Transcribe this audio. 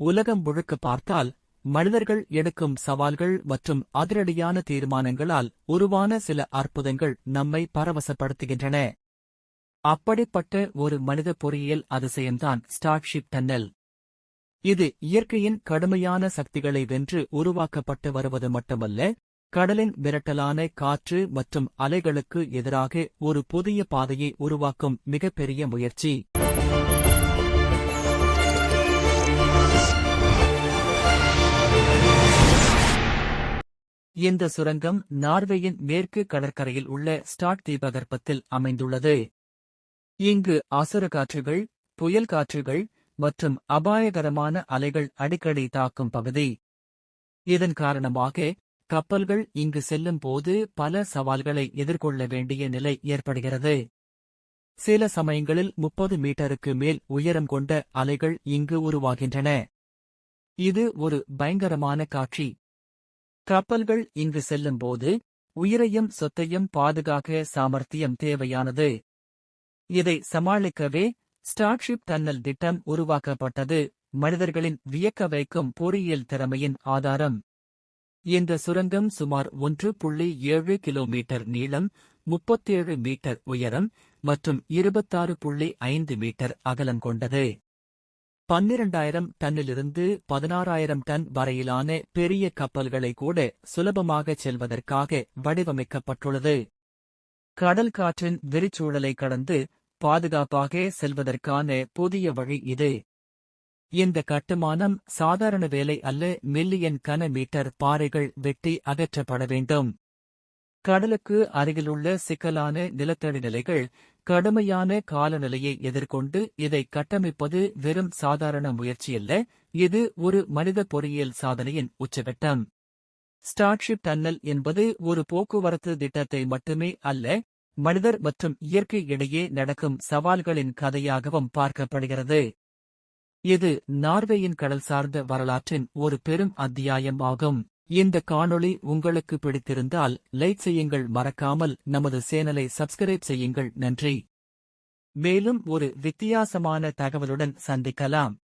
உலகம் முழுக்க பார்த்தால் மனிதர்கள் எடுக்கும் சவால்கள் மற்றும் அதிரடியான தீர்மானங்களால் உருவான சில அற்புதங்கள் நம்மை பரவசப்படுத்துகின்றன. அப்படிப்பட்ட ஒரு மனித பொறியியல் அதிசயம்தான் ஸ்டார்ஷிப் டன்னல் இது இயற்கையின் கடுமையான சக்திகளை வென்று உருவாக்கப்பட்டு வருவது மட்டுமல்ல கடலின் விரட்டலான காற்று மற்றும் அலைகளுக்கு எதிராக ஒரு புதிய பாதையை உருவாக்கும் மிகப்பெரிய முயற்சி. இந்த சுரங்கம் நார்வேயின் மேற்கு கடற்கரையில் உள்ள ஸ்டாட் தீபகற்பத்தில் அமைந்துள்ளது. இங்கு அசுர காற்றுகள் புயல் காற்றுகள் மற்றும் அபாயகரமான அலைகள் அடிக்கடி தாக்கும் பகுதி. இதன் காரணமாக கப்பல்கள் இங்கு செல்லும் போது பல சவால்களை எதிர்கொள்ள வேண்டிய நிலை ஏற்படுகிறது. சில சமயங்களில் முப்பது மீட்டருக்கு மேல் உயரம் கொண்ட அலைகள் இங்கு உருவாகின்றன. இது ஒரு பயங்கரமான காட்சி. கப்பல்கள் இங்கு செல்லும்போது உயிரையும் சொத்தையும் பாதுகாக்க சாமர்த்தியம் தேவையானது. இதை சமாளிக்கவே ஸ்டார்ஷிப் டன்னல் திட்டம் உருவாக்கப்பட்டது. மனிதர்களின் வியக்க வைக்கும் பொறியியல் திறமையின் ஆதாரம். இந்த சுரங்கம் சுமார் ஒன்று புள்ளி ஏழு கிலோமீட்டர் நீளம் முப்பத்தேழு மீட்டர் உயரம் மற்றும் இருபத்தாறு புள்ளி ஐந்து மீட்டர் அகலம் கொண்டது. பன்னிரண்டாயிரம் டன்னிலிருந்து பதினாறாயிரம் டன் வரையிலான பெரிய கப்பல்களை கூட சுலபமாகச் செல்வதற்காக வடிவமைக்கப்பட்டுள்ளது. கடல் காற்றின் வெறிச்சூழலை கடந்து பாதுகாப்பாக செல்வதற்கான புதிய வழி இது. இந்த கட்டுமானம் சாதாரண வேலை அல்ல மில்லியன் கன மீட்டர் பாறைகள் வெட்டி அகற்றப்பட வேண்டும். கடலுக்கு அருகிலுள்ள சிக்கலான நிலத்தடி நிலைகள் கடுமையான காலநிலையை எதிர்கொண்டு இதை கட்டமைப்பது வெறும் சாதாரண முயற்சியல்ல இது ஒரு மனித பொறியியல் சாதனையின் உச்சகட்டம். ஸ்டார்ஷிப் டன்னல் என்பது ஒரு போக்குவரத்து திட்டத்தை மட்டுமே அல்ல மனிதர் மற்றும் இயற்கை இடையே நடக்கும் சவால்களின் கதையாகவும் பார்க்கப்படுகிறது. இது நார்வேயின் கடல் சார்ந்த வரலாற்றின் ஒரு பெரும் அத்தியாயம் ஆகும் இந்த காணொளி உங்களுக்கு பிடித்திருந்தால் லைக் செய்யுங்கள் மறக்காமல் நமது சேனலை சப்ஸ்கிரைப் செய்யுங்கள். நன்றி. மேலும் ஒரு வித்தியாசமான தகவலுடன் சந்திக்கலாம்.